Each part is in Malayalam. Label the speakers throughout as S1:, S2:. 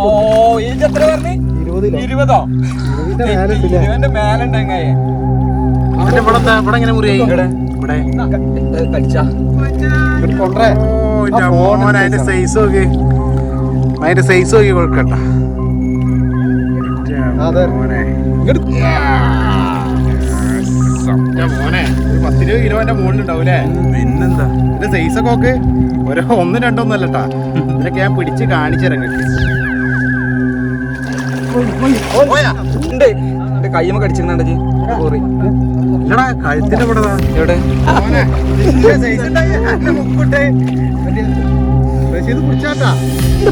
S1: ഓ ഇത് എത്ര പറഞ്ഞു?
S2: ഇരുപതിലോ
S1: ഇരുപതോ?
S2: ഇരുപതിന്റെ മേലെ ഉണ്ടല്ലേ
S1: ഇരുപതിന്റെ മേലുണ്ടെങ്ങായേ
S3: എന്നിട്ട് ഇവിടെ എങ്ങനെ മുറിയായി അതിന്റെ സൈസ് നോക്കി. അതിന്റെ സൈസ് നോക്കി കൊടുക്കട്ട.
S2: അതെ.
S3: മോനെ. കിലോന്റെ മുകളിലുണ്ടാവൂലേ പിന്നെന്താ? ഇതിന്റെ സൈസ് ഒക്കെ ഓരോ ഒരു ഒന്ന് രണ്ടൊന്നും അല്ലട്ടാ. ഇതിനൊക്കെ ഞാൻ പിടിച്ച് കാണിച്ചു തരാം നിങ്ങൾക്ക്
S1: ഉണ്ട്. എന്റെ കയ്യമ്മ കടിച്ചിട്ടുണ്ടോ കോറി
S3: ഇല്ലടാ കഴുത്തിന്റെ ഇവിടെ.
S1: എവിടെ?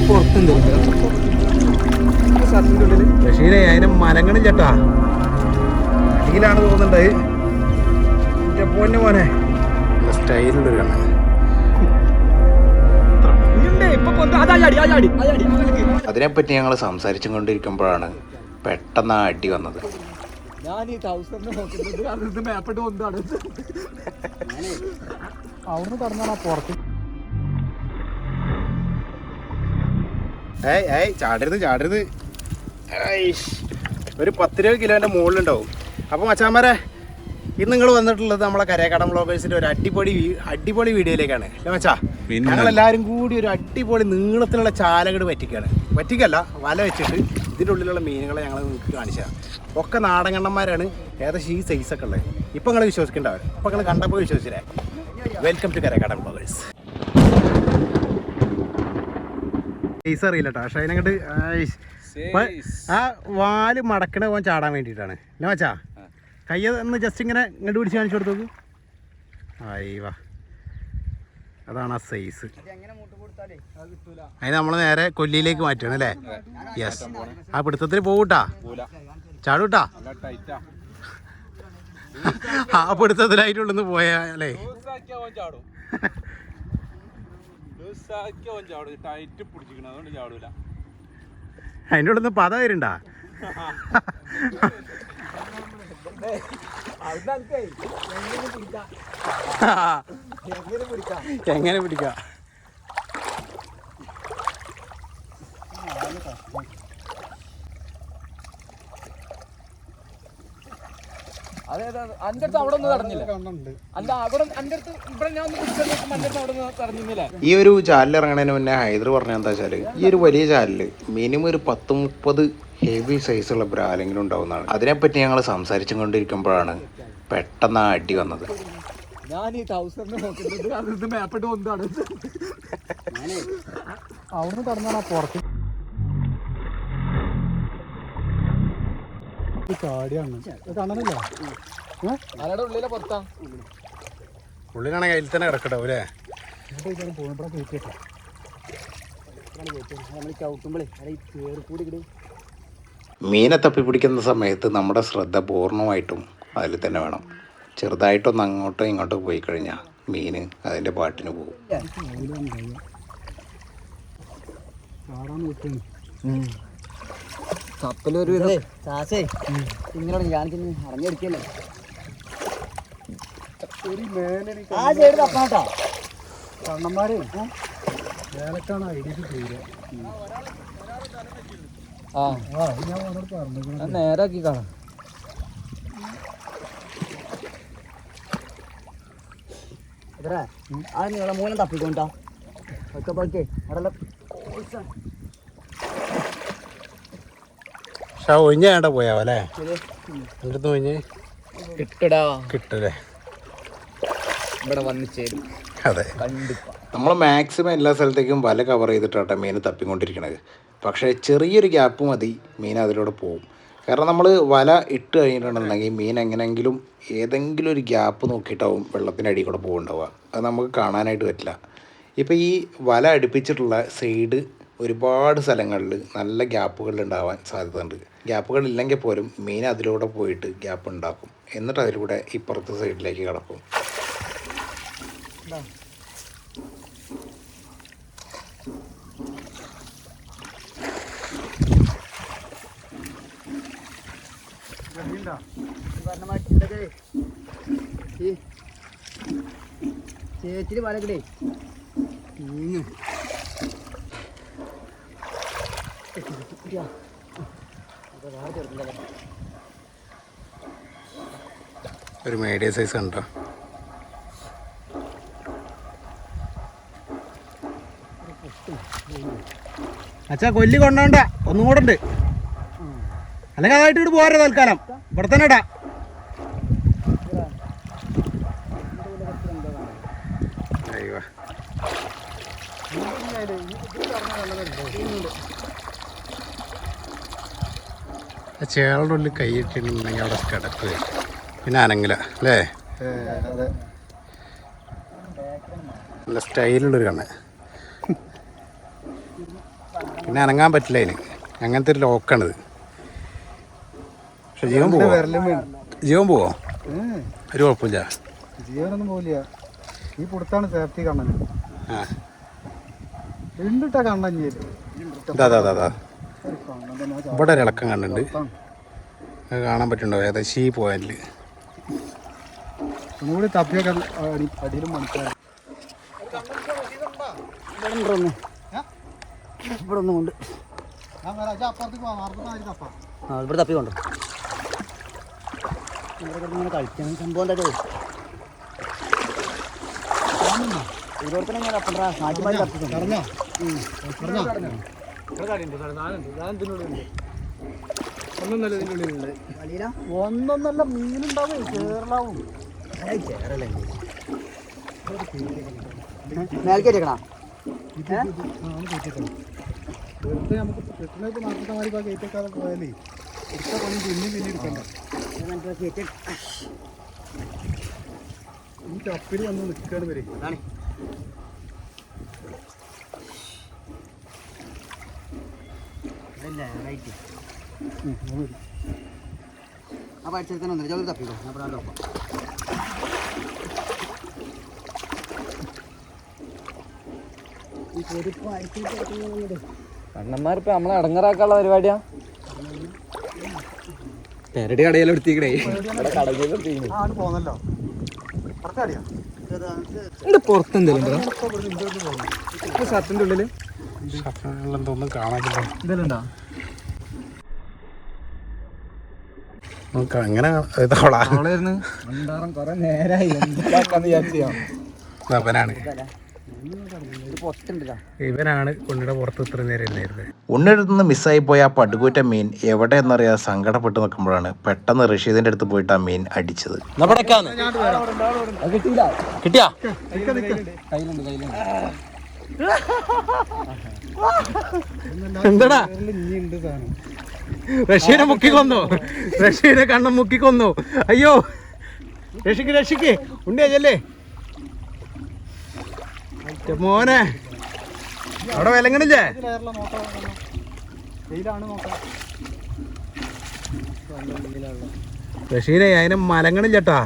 S1: പുറത്തുണ്ട്
S3: ബഷീരെ അതിന് മലങ്ങളും ചേട്ടാ. അടിയിലാണ് തോന്നുന്നുണ്ട്. എന്റെ പൊന്നു മോനെ. സ്റ്റൈലുള്ളൊരു കണ്ണ അതിനെപ്പറ്റി ഞങ്ങൾ സംസാരിച്ചും കൊണ്ടിരിക്കുമ്പോഴാണ് പെട്ടെന്ന് അടി വന്നത്.
S1: ഞാൻ ഈ നോക്കുന്നത് മേപ്പിട്ട്
S2: അവിടുന്ന് പുറത്ത്.
S3: ഏയ് ഏയ് ചാടരുത് ചാടരുത്. ഒരു പത്ത് രൂപ കിലോന്റെ മുകളിലുണ്ടാവും. അപ്പോൾ മച്ചാമാരെ ഇന്ന് നിങ്ങൾ വന്നിട്ടുള്ളത് നമ്മളെ കരേക്കടം ബ്ലോഗേഴ്സിന്റെ ഒരു അടിപൊളി അടിപൊളി വീഡിയോയിലേക്കാണ്. മച്ചാ? ഞങ്ങൾ എല്ലാവരും കൂടി ഒരു അടിപൊളി നീളത്തിലുള്ള ചാലകട് പറ്റിക്കാണ്. പറ്റിക്കല്ല വല വെച്ചിട്ട് ഇതിന്റെ ഉള്ളിലുള്ള മീനുകളെ ഞങ്ങൾ നിങ്ങൾക്ക് കാണിച്ചു തരാം. ഒക്കെ നാടകണ്ണന്മാരാണ് ഏകദേശം ഈ സൈസൊക്കെ ഉള്ളത്. ഇപ്പം നിങ്ങൾ വിശ്വസിക്കേണ്ടവർ ഇപ്പം നിങ്ങൾ കണ്ടപ്പോൾ വിശ്വസിച്ചില്ലേ? വെൽക്കം ടു കരേക്കടം ബ്ലോഗേഴ്സ് സൈസ് അറിയില്ല കേട്ടോ പക്ഷേ അതിനങ്ങോട്ട് ആ വാൽ മടക്കണ പോകാൻ ചാടാൻ വേണ്ടിയിട്ടാണ്. എന്നാ മച്ചാ? കയ്യ ഒന്ന് ജസ്റ്റ് ഇങ്ങനെ ഇങ്ങോട്ട് പിടിച്ച് കാണിച്ചു കൊടുത്തു അയ്യവാ. അതാണ് ആ സൈസ് അതിന് നമ്മൾ നേരെ കൊല്ലിയിലേക്ക് മാറ്റണം അല്ലേ? യെസ് ആ പിടുത്തത്തിൽ പോകൂട്ടാ ചാടൂട്ടാ? ആ. പിടുത്തത്തിലായിട്ടുള്ളു പോയാലേ
S1: ചാടും. ചാടും. ടൈറ്റ് പിടിച്ചിരിക്കണം അതുകൊണ്ട് ചാടൂല.
S3: അതിന്റെ ഉള്ളിൽ നിന്ന് പത വരുണ്ടാ എങ്ങനെ പിടിക്കാം?
S1: അതെ അതെ അന്റെ അടുത്ത് അവിടെ ഒന്നും തടഞ്ഞില്ല
S2: കണ്ണുണ്ട്
S1: അല്ല അവിടെ അന്റെ അടുത്ത് ഇവിടെ ഞാൻ ഒന്ന് പിടിച്ചു അന്റെ അടുത്ത് അവിടെ
S3: ഈ ഒരു ചാലിൽ ഇറങ്ങണതിന് മുന്നേ ഹൈദർ പറഞ്ഞ എന്താ വെച്ചാൽ ഈ ഒരു വലിയ ചാലിൽ മിനിമം ഒരു പത്ത് മുപ്പത് ഹെവി സൈസുള്ള ബ്രാലെങ്കിലും ഉണ്ടാവുന്നതാണ്. അതിനെപ്പറ്റി ഞങ്ങൾ സംസാരിച്ചു കൊണ്ടിരിക്കുമ്പോഴാണ് പെട്ടെന്ന് ആ അടി വന്നത്.
S1: ഞാൻ ഈ തൗസറിന് നോക്കുന്നത്. കാരണം ഇത് മേപ്പിട്ട് പൊന്താണ്
S2: അവിടുന്ന് കടന്നാണ് ആ പുറത്ത്. ഇത് ചാടിയാണ് ഇത് കാണാനില്ല
S1: ആരുടെ ഉള്ളിലെ പുറത്താ.
S3: ഉള്ളിലാണെങ്കിൽ അതിൽ തന്നെ കിടക്കട്ടോ അല്ലേ?
S2: ഇങ്ങോട്ട് പോകുമ്പോഴേ കയറ്റിട്ടോ നമ്മൾ ചവിട്ടുമ്പോഴേ ഈ ചേറ് കൂടി ഇങ്ങട്
S3: മീനെ തപ്പി പിടിക്കുന്ന സമയത്ത് നമ്മുടെ ശ്രദ്ധ പൂർണമായിട്ടും അതിൽ തന്നെ വേണം. ചെറുതായിട്ടൊന്ന് അങ്ങോട്ടോ ഇങ്ങോട്ടോ പോയി കഴിഞ്ഞാൽ മീൻ അതിന്റെ പാട്ടിന് പോകും.
S1: കപ്പലൊരു
S4: ഇങ്ങനെ അറിഞ്ഞെടുക്കല്ലേ
S2: ഒരു
S4: ആ സൈഡ് തപ്പാട്ടാ
S2: കണ്ണന്മാരെ വേലക്കാണ് ഐഡിയക്ക് തീരെ
S1: ആ
S2: ആ അത് ഞാൻ അവനോട് പറഞ്ഞു
S1: ഞാൻ നേരാക്കി കാണാം
S4: ആ നീളം മൂലം തപ്പിക്കൊണ്ടാ. ഒക്കെ പോയിക്കേ അവിടെ
S3: പക്ഷെ ആ ഒഴിഞ്ഞ വേണ്ട പോയാവോ അല്ലേ? എന്റെ ഒഴിഞ്ഞ്?
S1: കിട്ടടാ.
S3: കിട്ടല്ലേ
S1: ഇവിടെ വന്ന് ചേരും.
S3: അതെ. നമ്മൾ മാക്സിമം എല്ലാ സ്ഥലത്തേക്കും വല കവർ ചെയ്തിട്ടാട്ടെ മീൻ തപ്പിക്കൊണ്ടിരിക്കണത്. പക്ഷേ ചെറിയൊരു ഗ്യാപ്പ് മതി മീൻ അതിലൂടെ പോകും കാരണം നമ്മൾ വല ഇട്ട് കഴിഞ്ഞിട്ടുണ്ടെന്നുണ്ടെങ്കിൽ മീൻ എങ്ങനെയെങ്കിലും ഏതെങ്കിലും ഒരു ഗ്യാപ്പ് നോക്കിയിട്ടാവും വെള്ളത്തിന്റെ അടിയിൽ കൂടെ പോകുന്നുണ്ടാവുക അത് നമുക്ക് കാണാനായിട്ട് പറ്റില്ല. ഇപ്പോൾ ഈ വല അടുപ്പിച്ചിട്ടുള്ള സൈഡ് ഒരുപാട് സ്ഥലങ്ങളിൽ നല്ല ഗ്യാപ്പുകൾ ഉണ്ടാവാൻ സാധ്യതയുണ്ട്. ഗ്യാപ്പുകൾ ഇല്ലെങ്കിൽ പോലും മീൻ അതിലൂടെ പോയിട്ട് ഗ്യാപ്പ് ഉണ്ടാക്കും. എന്നിട്ട് അതിലൂടെ ഇപ്പുറത്തെ സൈഡിലേക്ക് കിടക്കും.
S4: ഈ ചേച്ചിരി വലക്കടേ
S3: ഒരു മീഡിയം സൈസ് കണ്ടോ? അച്ഛാ കൊല്ലി കൊണ്ടോണ്ട. ഒന്നും കൂടെ ഉണ്ട്. അല്ലെങ്കിൽ അതായിട്ട് ഇവിടെ പോകാറ് തൽക്കാലം. ഇവിടെ തന്നെ ഇടാ. ചേളുടെ ഉള്ളിൽ കൈയിട്ടിട്ടുണ്ടെങ്കിൽ അവിടെ കിടക്കുക പിന്നെ അനങ്ങില അല്ലേ? നല്ല സ്റ്റൈലുള്ളൊരു കണ്ണ്. പിന്നെ അനങ്ങാൻ പറ്റില്ല അതിന്. അങ്ങനത്തെ ഒരു ലോക്കാണിത് പക്ഷെ ജീവൻ പോവോ? ജീവൻ പോവോ? ഒരു കുഴപ്പമില്ല.
S2: ജീവനൊന്നും പോവില്ല. ഈ പുറത്താണ് സേഫ്റ്റി കണ്ണൻ
S3: അതാ അതാ ഇവിടെ ഒരു ഇളക്കം കണ്ടുണ്ട് കാണാൻ പറ്റുന്നുണ്ടോ? ഏകദേശം ഈ പോയിന്റിൽ
S2: ഒന്നുകൂടി തപ്പിയൊക്കെ അടി അടിയിലും മണിക്കാറ്
S4: ഇവിടെ ഉണ്ടോ. ഒന്ന് ആ ഇവിടെ തപ്പി കൊണ്ടോ ഇവിടെ സംഭവം എന്താ ഇതോടത്തന്നെ ഞാൻ
S2: ഒന്നൊന്നല്ല മീനുണ്ടാവും കേരളവും
S4: മേൽക്കേറ്റേക്കണാ
S2: വെറുതെ നമുക്ക് കിട്ടുന്നത് മാർക്കറ്റ് മാറി കേറ്റേക്കാതെ പോയാലേ ഇഷ്ട പണി പിന്നെ പിന്നെ എടുക്കണ്ട ഈ ചപ്പിൽ വന്ന് നിൽക്കാണ് വരെ
S4: തപ്പിക്കോ? ഞാൻ നോക്കാം
S1: കണ്ണന്മാരിപ്പോ നമ്മളെ അടങ്ങറാക്കാനുള്ള പരിപാടിയാ? പെരടി കടയിൽ എടുത്തിക്കണേ
S2: പോന്നല്ലോ.
S1: എന്തെങ്കിലും ഷർട്ടിന്റെ ഉള്ളിൽ?
S3: എന്തൊന്നും കാണാനില്ല.
S1: എന്തെങ്കിലും ഉണ്ടോ?
S3: നമുക്ക് അങ്ങനെ ഇതവളാ ഇവനാണ് ഉണ്ണിയുടെ പുറത്ത് ഇത്ര നേരം ഉണ്ണിയുടെ നിന്ന് മിസ്സായി പോയ ആ പടുകൂറ്റ മീൻ എവിടെ എന്നറിയാതെ സങ്കടപ്പെട്ട് നിൽക്കുമ്പോഴാണ് പെട്ടെന്ന് റഷീദിന്റെ അടുത്ത് പോയിട്ട് ആ മീൻ അടിച്ചത്.
S1: കിട്ടിയാ?
S3: എന്താടാ? റഷീനെ മുക്കിക്കൊന്നു റഷീനെ കണ്ണം മുക്കിക്കൊന്നു അയ്യോ. രക്ഷിക്ക് രക്ഷിക്ക്. ഉണ്ടിയല്ലേ മോനെ. അവിടെ വിലങ്ങണില്ലേ? ബഷീനെ അതിനെ മലങ്ങണില്ല മലങ്ങണില്ലട്ടാ.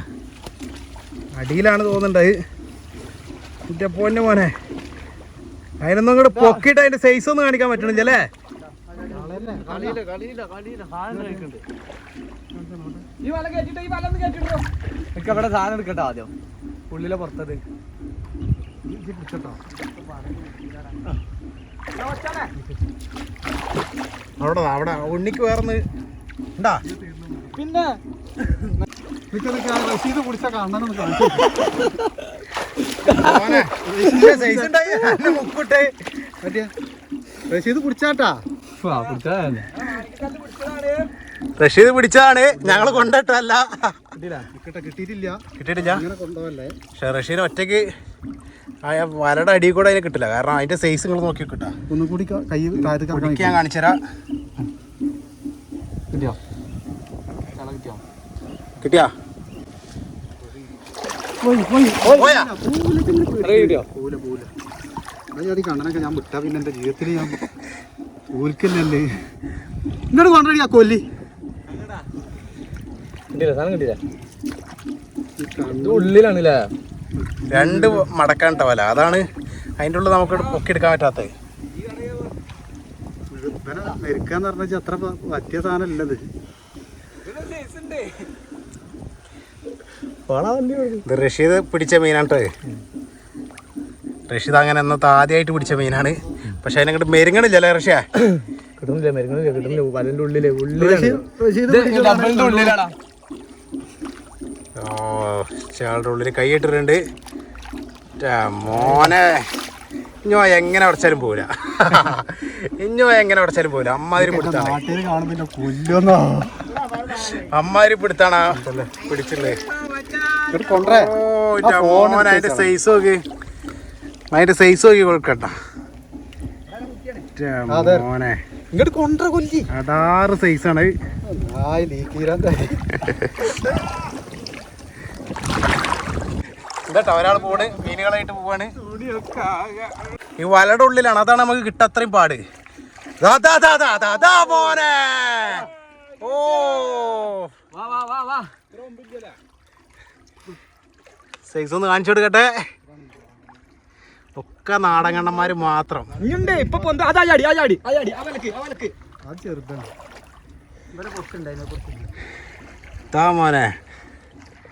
S3: അടിയിലാണ് തോന്നുന്നുണ്ട് എന്റെ പൊന്നെ മോനെ. അതിനൊന്നും ഇങ്ങോട്ട് പൊക്കിയിട്ട് അതിന്റെ സൈസ് ഒന്നും കാണിക്കാൻ പറ്റണില്ലല്ലേ
S1: ഈ വല കേട്ടിട്ട് ഈ വല ഒന്ന് കേട്ടിട്ടോ എനിക്ക് അവിടെ സാധനം എടുക്കട്ടോ ആദ്യം. ഉള്ളിലെ പുറത്തത്.
S3: അവിടെ അവിടെ. ഉണ്ണിക്ക് വേർന്ന് ഉണ്ടാ
S1: പിന്നെ?
S2: നിൽക്ക കുടിച്ച റഷീദ് പിടിച്ച കണ്ണനൊന്ന് കാണിച്ചു.
S3: മുക്കിട്ട്
S2: പറ്റിയ റഷീദ് പിടിച്ചാട്ടാ
S3: റഷീദ് പിടിച്ചതാണ് ഞങ്ങൾ കൊണ്ടിട്ടല്ല
S2: കിട്ട കിട്ടിയിട്ടില്ല.
S3: കിട്ടിയിട്ടില്ല. പക്ഷെ റഷീദ് ഒറ്റയ്ക്ക് ആ വലയുടെ അടിയിൽ കൂടെ അതിന് കിട്ടില്ല. കാരണം അതിന്റെ സൈസ് നിങ്ങൾ നോക്കി കിട്ടാ
S2: ഒന്നും കൂടി ക- കൈ താഴത്ത്
S3: ഒടുക്കി ഞാൻ കാണിച്ചുതരാം
S1: കിട്ടിയോ? കിട്ടിയോ?
S2: കണ്ണനൊക്കെ ഞാൻ വിട്ടാ പിന്നെ എന്റെ ജീവിതത്തിൽ ഞാൻ ഊൽക്കല്ലേ ഇങ്ങോട്ട് കൊണ്ടടി ആ കൊല്ലി.
S1: കിട്ടിയില്ല സാധനം കിട്ടിയില്ല.
S2: ഈ കണ്ണ്
S1: ഉള്ളിലാണല്ലേ?
S3: രണ്ട് മടക്കാൻ വല. അതാണ് അതിന്റെ ഉള്ളിൽ നമുക്ക് പൊക്കിയെടുക്കാൻ പറ്റാത്തത്.
S2: ഇവനെ മെരുക്കാന്ന് പറഞ്ഞാൽ അത്ര പറ്റിയ സാധനം ഇത്
S3: റഷീദ് പിടിച്ച മീനാണ് കേട്ടോ റഷീദ് അങ്ങനെ അന്നത്തെ ആദ്യമായിട്ട് പിടിച്ച മീനാണ്. പക്ഷെ അതിനങ്ങോട്ട് മെരുങ്ങണില്ലല്ലേ റഷ്യ?
S1: കിട്ടുന്നില്ല മെരുങ്ങണില്ല കിട്ടുന്നില്ല. വലിന്റെ ഉള്ളിലെ
S2: റഷീദ് റഷീദ് പിടിച്ചോ.
S1: ഡബിളിന്റെ ഉള്ളിലാടാ
S3: ഓ ചേളുടെ ഉള്ളിൽ കൈയിട്ടിട്ടുണ്ട്. മോനെ. ഇഞ്ഞോ എങ്ങനെ ഉടച്ചാലും പോല ഇഞ്ഞോ എങ്ങനെ ഉടച്ചാലും പോല അമ്മാതിരി പിടുത്താണ്. അമ്മാതിരി പിടുത്താണ്. പിടിച്ചില്ലേ? മോനെ അതിന്റെ സൈസ് നോക്കി. അതിന്റെ സൈസ് നോക്കി കൊടുക്കട്ട. മോനെ.
S2: ഇങ്ങോട്ട് കൊണ്ട കൊല്ലി.
S3: അടാറ് സൈസാണ് ഇതാട്ടോ ഒരാൾ പോണ് മീനുകളായിട്ട് പോവാണ്. ഈ വലയുടെ ഉള്ളിലാണ് അതാണ് നമുക്ക് കിട്ട അത്രയും പാട്. പോനെ ഓ. സൈസ് ഒന്ന് കാണിച്ചു കൊടുക്കട്ടെ. ഒക്കെ നാടകണ്ണന്മാര് മാത്രം. താ മോനെ.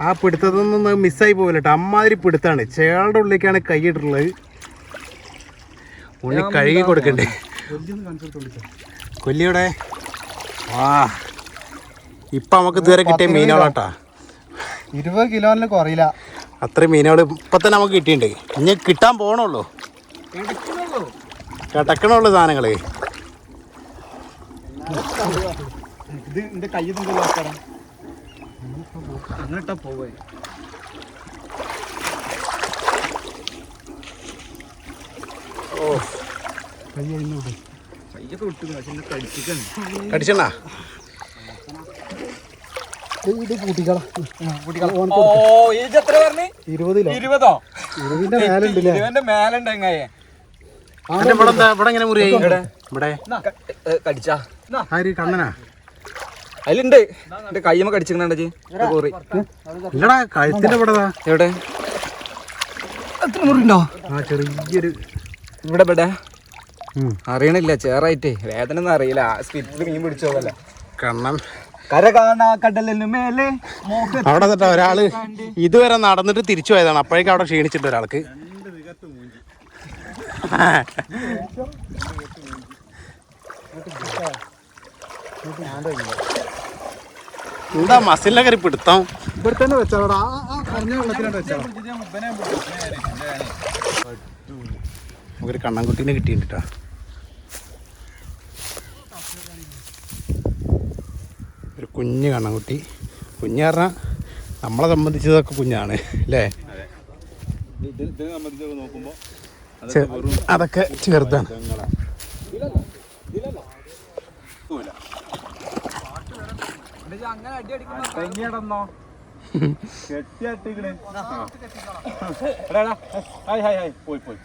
S3: ആ പിടുത്തത്തിൽ നിന്ന് മിസ്സായി പോകില്ല കേട്ടോ അമ്മാതിരി പിടുത്താണ്. ചേളുടെ ഉള്ളിലേക്കാണ് കൈയിട്ടുള്ളത് ഉള്ളി കഴുകി കൊടുക്കണ്ടേ? കൊല്ലിയുടെ വാ. ഇപ്പൊ നമുക്ക് ഇതുവരെ കിട്ടിയ മീനുകളാട്ടാ
S2: ഇരുപത് കിലോന് കുറയില്ല.
S3: അത്രയും മീനുകൾ ഇപ്പൊ തന്നെ നമുക്ക് കിട്ടിയിട്ടുണ്ട്. ഇനി കിട്ടാൻ പോണുള്ളൂ. കിടക്കണുള്ളൂ സാധനങ്ങൾ.
S1: ഇത് എന്റെ കയ്യിൽ നിന്ന് പോവേ. ഓ. പോവേ കയ്യൊക്കെ വിട്ടു പക്ഷെ എന്നെ കടിച്ചിക്കാണ്.
S3: കടിച്ചണ്ണാ?
S2: ഇത് കൂട്ടിക്കളാ കൂട്ടിക്കളാ
S1: ഓ ഏജ് എത്ര പറഞ്ഞു?
S2: ഇരുപത് കിലോ.
S1: ഇരുപതോ?
S2: ഇരുപതിന്റെ മേലെ ഉണ്ടല്ലേ
S1: ഇരുപതിന്റെ മേലുണ്ട് എങ്ങായേ.
S3: അതിന്റെ ഇവിടെ ഇവിടെ എങ്ങനെ മുറിയായി? ഇവിടെ.
S1: കടിച്ചാ.
S3: ആര് കണ്ണനാ?
S1: അതിലുണ്ട്. എന്റെ കയ്യമ്മ കടിച്ചിക്കണ കോറി
S3: ഇല്ലടാ കഴുത്തിന്റെ
S1: എവിടെ? എത്ര മുറിണ്ടോ
S3: ആ ചെറിയൊരു
S1: ഇവിടെ ഇവിടെ. അറിയണില്ല ചേറായിട്ടേ. വേദന ഒന്നും അറിയില്ല സ്പിറ്റിൽ മീൻ പിടിച്ചോന്നല്ല
S3: കണ്ണം.
S1: കര കാണാ കടലിന് മേലെ
S3: അവിടെ നിന്നിട്ട് ഒരാൾ ഇതുവരെ നടന്നിട്ട് തിരിച്ചു പോയതാണ്. അപ്പോഴേക്കും അവിടെ ക്ഷീണിച്ചിട്ട് ഒരാൾക്ക്. എന്താ മസിലിനെ കറി പിടുത്തം?
S2: ഇവിടെ തന്നെ വെച്ചാടാ. ആ ആ പറഞ്ഞ വെള്ളത്തിലോട്ട് വെച്ചാ.
S3: നമുക്കൊരു കണ്ണൻകുട്ടീനെ കിട്ടിയിട്ടാ ഒരു കുഞ്ഞ് കണ്ണൻകുട്ടി. കുഞ്ഞ് പറഞ്ഞാൽ നമ്മളെ സംബന്ധിച്ചതൊക്കെ കുഞ്ഞാണ് അല്ലേ? ചെ- അതൊക്കെ
S1: ഹായ് പോയി പോയി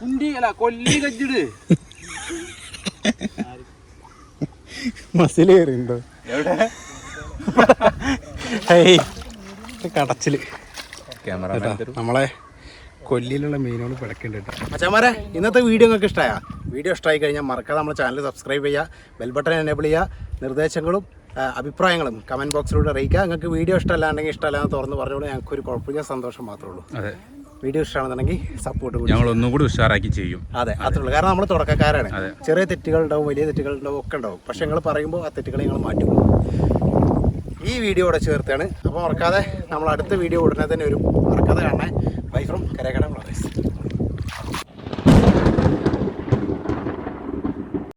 S1: കുണ്ടി അല്ല കൊല്ലി കജ്ജിട്.
S3: കടച്ചിൽ. ക്യാമറ നമ്മളെ കൊല്ലിയിലുള്ള മീനുകൾ പിടക്കുന്നുണ്ട് കേട്ടോ അച്ഛന്മാരെ ഇന്നത്തെ വീഡിയോ നിങ്ങൾക്ക് ഇഷ്ടമായ വീഡിയോ ഇഷ്ടമായി കഴിഞ്ഞാൽ മറക്കാതെ നമ്മുടെ ചാനൽ സബ്സ്ക്രൈബ് ചെയ്യുക ബെൽ ബട്ടൺ എനേബിൾ ചെയ്യുക നിർദ്ദേശങ്ങളും അഭിപ്രായങ്ങളും കമന്റ് ബോക്സിലൂടെ അറിയിക്കുക നിങ്ങൾക്ക് വീഡിയോ ഇഷ്ടമല്ലാണ്ടെങ്കിൽ ഇഷ്ടമല്ല എന്ന് തുറന്ന് പറഞ്ഞോളൂ ഞങ്ങൾക്ക് ഒരു കുഴപ്പമില്ല സന്തോഷം മാത്രമേ ഉള്ളൂ.
S5: അതെ.
S3: വീഡിയോ ഇഷ്ടമാണെന്നുണ്ടെങ്കിൽ സപ്പോർട്ട്
S5: ഞങ്ങൾ ഒന്നും കൂടി ഉഷാറാക്കി ചെയ്യും.
S3: അതെ അത്രേ ഉള്ളൂ. കാരണം നമ്മൾ തുടക്കക്കാരാണ്. ചെറിയ തെറ്റുകൾ ഉണ്ടാവും വലിയ തെറ്റുകൾ ഉണ്ടാവും ഒക്കെ ഉണ്ടാവും. പക്ഷെ ഞങ്ങൾ പറയുമ്പോൾ ആ തെറ്റുകൾ ഞങ്ങൾ മാറ്റും. ഈ വീഡിയോ ഇവിടെ ചേർത്താണ്. അപ്പോൾ മറക്കാതെ നമ്മൾ അടുത്ത വീഡിയോ ഉടനെ തന്നെ വരും. മറക്കാതെ കാണാൻ ബൈ ഫ്രം കരകട ബ്ലോഗേഴ്സ്